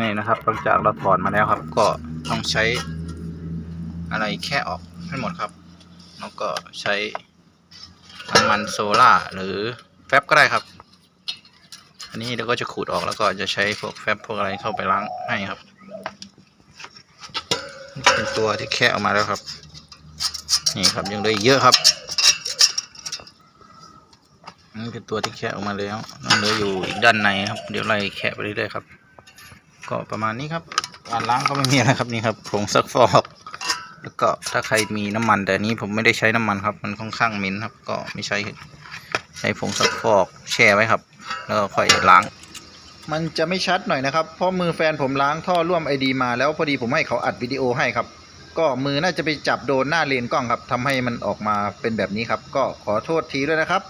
นี่นะครับ หลังจากเราถอนมาแล้วครับ ก็ต้องใช้อะไรแค่ออกให้หมดครับ แล้วก็ใช้น้ำมันโซล่าหรือแฟบก็ได้ครับ อันนี้เราก็จะขูดออกแล้วก็จะใช้พวกแฟบพวกอะไรเข้าไปล้างให้ครับเป็นตัวที่แค่ออกมาแล้วครับ นี่ครับยังเหลืออีกเยอะครับนี่เป็นตัวที่แค่ออกมาแล้วยังเหลืออยู่อีกด้านในครับ เดี๋ยวไล่แค่ไปเรื่อยๆครับ ก็ประมาณนี้ครับการล้างก็ไม่มีอะครับนี่ครับผงซักฟอกแล้วก็ถ้าใครมีน้ำมันแต่นี้ผมไม่ได้ใช้น้ำมันครับ มันค่อนข้างเหม็นครับ ก็ไม่ใช้ใช้ผงซักฟอกแช่ไว้ครับ แล้วก็ค่อยล้าง มันจะไม่ชัดหน่อยนะครับ เพราะมือแฟนผมล้างท่อร่วมไอดีมาแล้วพอดีผมให้เขาอัดวิดีโอให้ครับ ก็มือน่าจะไปจับโดนหน้าเลนกล้องครับทำให้มันออกมาเป็นแบบนี้ครับ ก็ขอโทษทีด้วยนะครับ